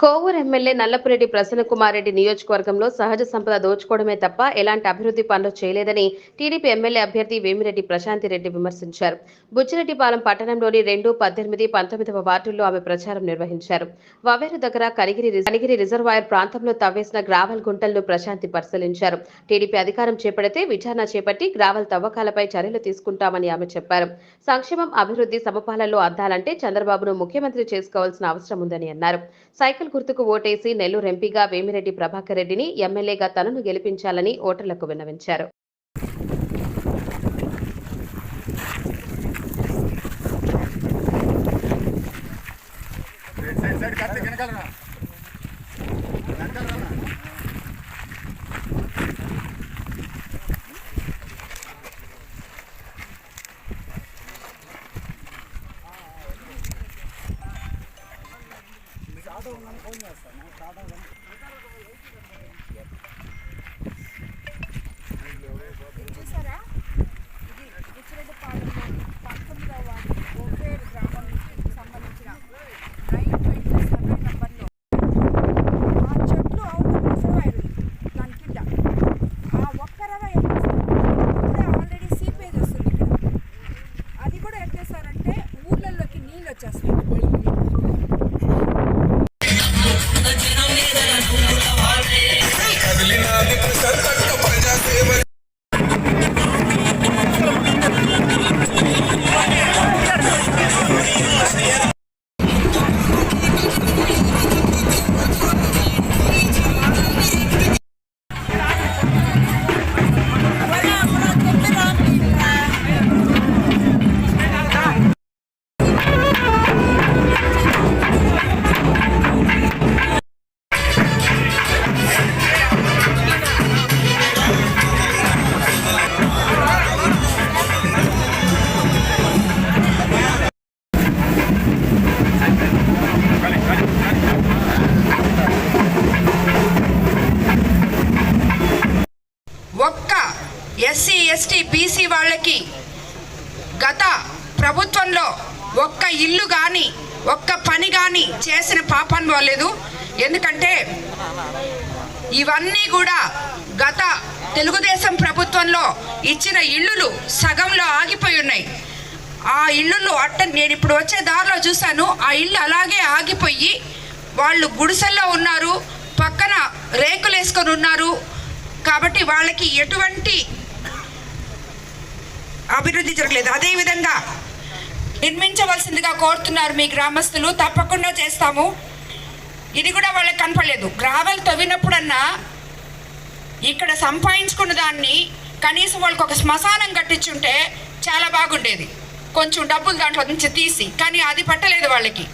Kovur MLA Nallapureddy Prasannakumar Reddy నియోజకవర్గంలో సహజ సంపద దోచుకోవడమే తప్ప ఎలాంటి అభివృద్ధి పనులు చేయలేదని టీడీపీ ఎమ్మెల్యే అభ్యర్థి వేమిరెడ్డి ప్రశాంతి రెడ్డి విమర్శించారు. బుచ్చిరెడ్డిపాలెం పట్టణంలోని రెండు పద్దెనిమిది పంతొమ్మిదవ వార్డుల్లో ఆమె ప్రచారం నిర్వహించారు. వవేరు దగ్గర కనిగిరి కనిగిరి రిజర్వాయర్ ప్రాంతంలో తవ్వేసిన గ్రావల్ గుంటలను ప్రశాంతి పరిశీలించారు. టీడీపీ అధికారం చేపడితే విచారణ చేపట్టి గ్రావల్ తవ్వకాలపై చర్యలు తీసుకుంటామని ఆమె చెప్పారు. సంక్షేమం అభివృద్ధి సమపాలనలో అద్దాలంటే చంద్రబాబును ముఖ్యమంత్రి చేసుకోవాల్సిన అవసరం ఉందని అన్నారు. సైకిల్ గుర్తుకు ఓటేసి నెల్లూరు ఎంపీగా వేమిరెడ్డి ప్రభాకర్ రెడ్డిని ఎమ్మెల్యేగా తనను గెలిపించాలని ఓటర్లకు విన్నవించారు. సైడ్ సైడ్ వెనకాలరా చూసారా ఎస్సీ ఎస్టీ బీసీ వాళ్ళకి గత ప్రభుత్వంలో ఒక్క ఇల్లు కానీ ఒక్క పని కానీ చేసిన పాపం పోలేదు ఎందుకంటే ఇవన్నీ కూడా గత తెలుగుదేశం ప్రభుత్వంలో ఇచ్చిన ఇల్లులు సగంలో ఆగిపోయి ఉన్నాయి. ఆ ఇల్లులు అట్ట నేను ఇప్పుడు వచ్చే దారిలో చూశాను. ఆ ఇల్లు అలాగే ఆగిపోయి వాళ్ళు గుడిసెల్లో ఉన్నారు పక్కన రేకులు వేసుకొని ఉన్నారు. కాబట్టి వాళ్ళకి ఎటువంటి అభివృద్ధి జరగలేదు. అదేవిధంగా నిర్మించవలసిందిగా కోరుతున్నారు మీ గ్రామస్తులు. తప్పకుండా చేస్తాము. ఇది కూడా వాళ్ళకి కనపడలేదు. గ్రావెల్ తవ్వినప్పుడన్నా ఇక్కడ సంపాదించుకున్న దాన్ని కనీసం వాళ్ళకి ఒక శ్మశానం కట్టించుంటే చాలా బాగుండేది. కొంచెం డబ్బులు దాంట్లో నుంచి తీసి కానీ అది పట్టలేదు వాళ్ళకి.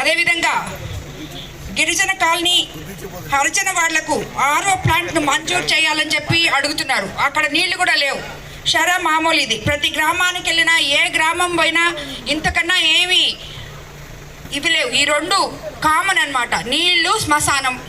అదేవిధంగా గిరిజన కాలనీ హరిజన వాళ్ళకు ఆరో ప్లాంట్ను మంజూరు చేయాలని చెప్పి అడుగుతున్నారు. అక్కడ నీళ్ళు కూడా లేవు. షరా మామూలు ఇది. ప్రతి గ్రామానికి వెళ్ళినా ఏ గ్రామం పోయినా ఇంతకన్నా ఏమి ఇవి లేవు. ఈ రెండు కామన్ అన్నమాట. నీళ్ళు శ్మశానం.